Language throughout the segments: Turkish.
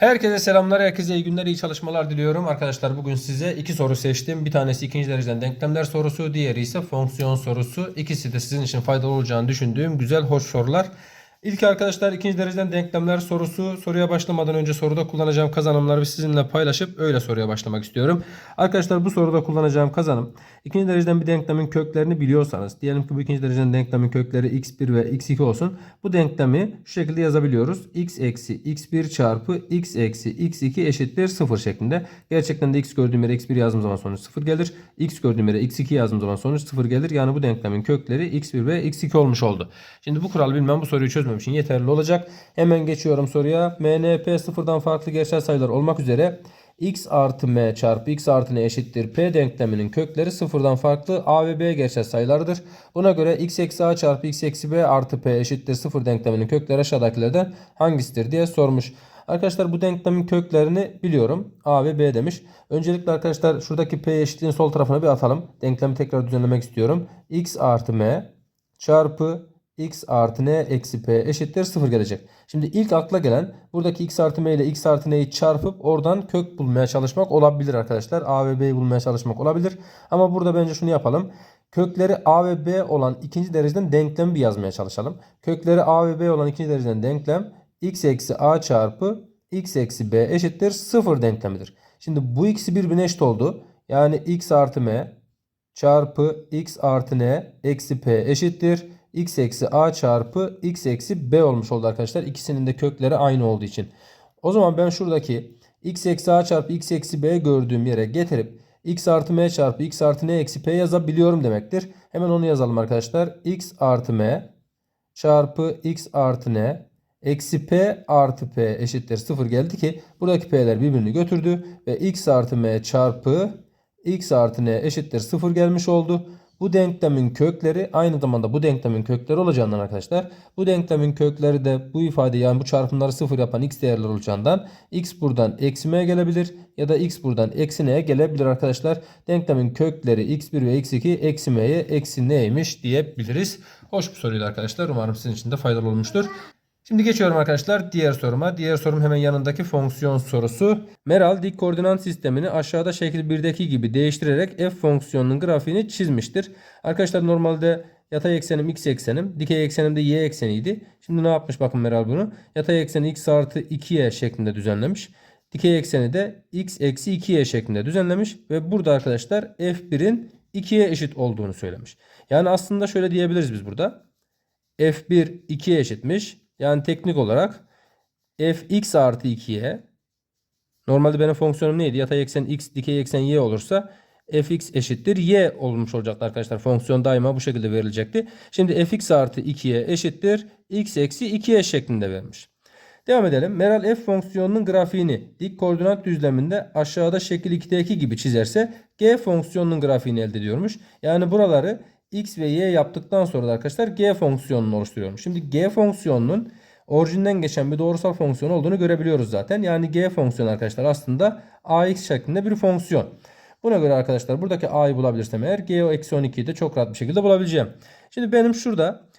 Herkese selamlar, herkese iyi günler, iyi çalışmalar diliyorum. Arkadaşlar bugün size iki soru seçtim. Bir tanesi ikinci dereceden denklemler sorusu, diğeri ise fonksiyon sorusu. İkisi de sizin için faydalı olacağını düşündüğüm güzel, hoş sorular. İlk arkadaşlar ikinci dereceden denklemler sorusu. Soruya başlamadan önce soruda kullanacağım kazanımları sizinle paylaşıp öyle soruya başlamak istiyorum. Arkadaşlar bu soruda kullanacağım kazanım. ikinci dereceden bir denklemin köklerini biliyorsanız. Diyelim ki bu ikinci dereceden denklemin kökleri x1 ve x2 olsun. Bu denklemi şu şekilde yazabiliyoruz. x eksi x1 çarpı x eksi x2 eşittir 0 şeklinde. Gerçekten de x gördüğüm yere x1 yazdığım zaman sonuç 0 gelir. x gördüğüm yere x2 yazdığım zaman sonuç 0 gelir. Yani bu denklemin kökleri x1 ve x2 olmuş oldu. Şimdi bu kuralı bilmem bu soruyu çözmem için yeterli olacak. Hemen geçiyorum soruya. MNP sıfırdan farklı gerçel sayılar olmak üzere x artı m çarpı x artı n eşittir p denkleminin kökleri sıfırdan farklı a ve b gerçel sayılardır. Buna göre x eksi a çarpı x eksi b artı p eşittir sıfır denkleminin kökleri aşağıdakilerden hangisidir diye sormuş. Arkadaşlar bu denklemin köklerini biliyorum. A ve B demiş. Öncelikle arkadaşlar şuradaki P eşitliğin sol tarafına bir atalım. Denklemi tekrar düzenlemek istiyorum. X artı M çarpı x artı n eksi p eşittir 0 gelecek. Şimdi ilk akla gelen buradaki x artı m ile x artı n'yi çarpıp oradan kök bulmaya çalışmak olabilir arkadaşlar. A ve b'yi bulmaya çalışmak olabilir. Ama burada bence şunu yapalım. Kökleri a ve b olan ikinci dereceden denklem bir yazmaya çalışalım. Kökleri a ve b olan ikinci dereceden denklem x eksi a çarpı x eksi b eşittir 0 denklemidir. Şimdi bu ikisi birbirine eşit oldu. Yani x artı m çarpı x artı n eksi p eşittir x eksi a çarpı x eksi b olmuş oldu arkadaşlar. İkisinin de kökleri aynı olduğu için. O zaman ben şuradaki x eksi a çarpı x eksi b gördüğüm yere getirip x artı m çarpı x artı n eksi p yazabiliyorum demektir. Hemen onu yazalım arkadaşlar. x artı m çarpı x artı n eksi p artı p eşittir 0 geldi ki buradaki p'ler birbirini götürdü ve x artı m çarpı x artı n eşittir 0 gelmiş oldu. Bu denklemin kökleri aynı zamanda bu denklemin kökleri olacağından arkadaşlar bu denklemin kökleri de bu ifade yani bu çarpımları 0 yapan x değerler olacağından x buradan eksi m gelebilir ya da x buradan eksi n'ye gelebilir arkadaşlar. Denklemin kökleri x1 ve x2 eksi m'ye eksi n'ymiş diyebiliriz. Hoş bir soruydu arkadaşlar. Umarım sizin için de faydalı olmuştur. Şimdi geçiyorum arkadaşlar diğer soruma. Diğer sorum hemen yanındaki fonksiyon sorusu. Meral dik koordinat sistemini aşağıda şekil 1'deki gibi değiştirerek f fonksiyonunun grafiğini çizmiştir. Arkadaşlar normalde yatay eksenim x eksenim, dikey eksenim de y ekseniydi. Şimdi ne yapmış bakın Meral bunu. Yatay ekseni x artı 2y şeklinde düzenlemiş. Dikey ekseni de x eksi 2y şeklinde düzenlemiş. Ve burada arkadaşlar f1'in 2'ye eşit olduğunu söylemiş. Yani aslında şöyle diyebiliriz biz burada. f1 2'ye eşitmiş. Yani teknik olarak fx artı 2'ye normalde benim fonksiyonum neydi? Yatay eksen x, dikey eksen y olursa fx eşittir y olmuş olacaktı arkadaşlar. Fonksiyon daima bu şekilde verilecekti. Şimdi fx artı 2'ye eşittir x eksi 2y şeklinde vermiş. Devam edelim. Meral f fonksiyonunun grafiğini dik koordinat düzleminde aşağıda şekil 2'deki gibi çizerse g fonksiyonunun grafiğini elde ediyormuş. Yani buraları x ve y yaptıktan sonra da arkadaşlar g fonksiyonunu oluşturuyorum. Şimdi g fonksiyonunun orijinden geçen bir doğrusal fonksiyon olduğunu görebiliyoruz zaten. Yani g fonksiyonu arkadaşlar aslında ax şeklinde bir fonksiyon. Buna göre arkadaşlar buradaki a'yı bulabilirsem eğer g eksi 12'yi de çok rahat bir şekilde bulabileceğim. Şimdi benim şurada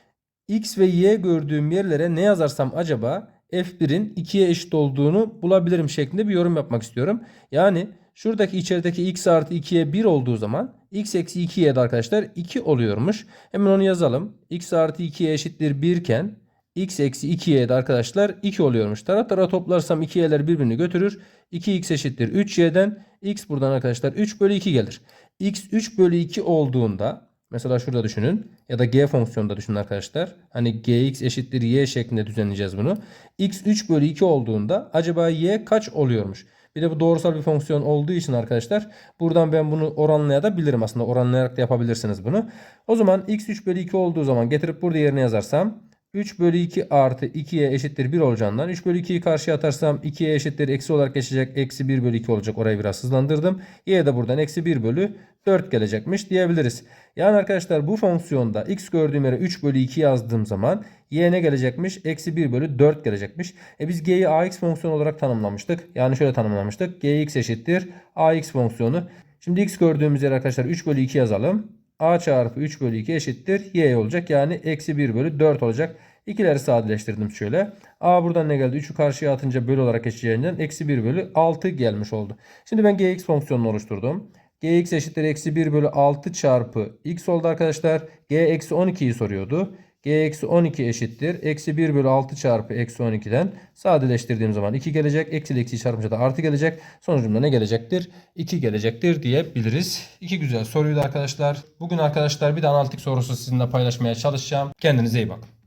x ve y gördüğüm yerlere ne yazarsam acaba f1'in 2'ye eşit olduğunu bulabilirim şeklinde bir yorum yapmak istiyorum. Yani şuradaki içerideki x artı 2'ye 1 olduğu zaman x eksi 2'ye de arkadaşlar 2 oluyormuş. Hemen onu yazalım. x artı 2'ye eşittir 1 iken x eksi 2'ye de arkadaşlar 2 oluyormuş. Taraf tarafa toplarsam 2y'ler birbirini götürür. 2x eşittir 3y'den x buradan arkadaşlar 3 bölü 2 gelir. x 3 bölü 2 olduğunda mesela şurada düşünün ya da g fonksiyonunda düşünün arkadaşlar. Hani gx eşittir y şeklinde düzenleyeceğiz bunu. x 3 bölü 2 olduğunda acaba y kaç oluyormuş? Bir de bu doğrusal bir fonksiyon olduğu için arkadaşlar buradan ben bunu oranlayabilirim aslında oranlayarak da yapabilirsiniz bunu. O zaman x 3 bölü 2 olduğu zaman getirip burada yerine yazarsam 3 bölü 2 artı 2'ye eşittir 1 olacağından 3 bölü 2'yi karşıya atarsam 2'ye eşittir eksi olarak geçecek. Eksi 1 bölü 2 olacak. Orayı biraz hızlandırdım. Y de buradan eksi 1 bölü 4 gelecekmiş diyebiliriz. Yani arkadaşlar bu fonksiyonda x gördüğüm yere 3 bölü 2 yazdığım zaman y ne gelecekmiş? Eksi 1 bölü 4 gelecekmiş. E biz g'yi ax fonksiyonu olarak tanımlamıştık. Yani şöyle tanımlamıştık. gx eşittir ax fonksiyonu. Şimdi x gördüğümüz yere arkadaşlar 3 bölü 2 yazalım a çarpı 3 bölü 2 eşittir y olacak. Yani eksi 1 bölü 4 olacak. İkileri sadeleştirdim şöyle. A buradan ne geldi? 3'ü karşıya atınca bölü olarak geçeceğinden eksi 1 bölü 6 gelmiş oldu. Şimdi ben gx fonksiyonunu oluşturdum. Gx eşittir eksi 1 bölü 6 çarpı x oldu arkadaşlar. g eksi 12'yi soruyordu. g eksi 12 eşittir. Eksi 1 bölü 6 çarpı eksi 12'den sadeleştirdiğim zaman 2 gelecek. Eksi ile eksi çarpınca da artı gelecek. Sonucumda ne gelecektir? 2 gelecektir diyebiliriz. İki güzel soruydu arkadaşlar. Bugün arkadaşlar bir de analitik sorusu sizinle paylaşmaya çalışacağım. Kendinize iyi bakın.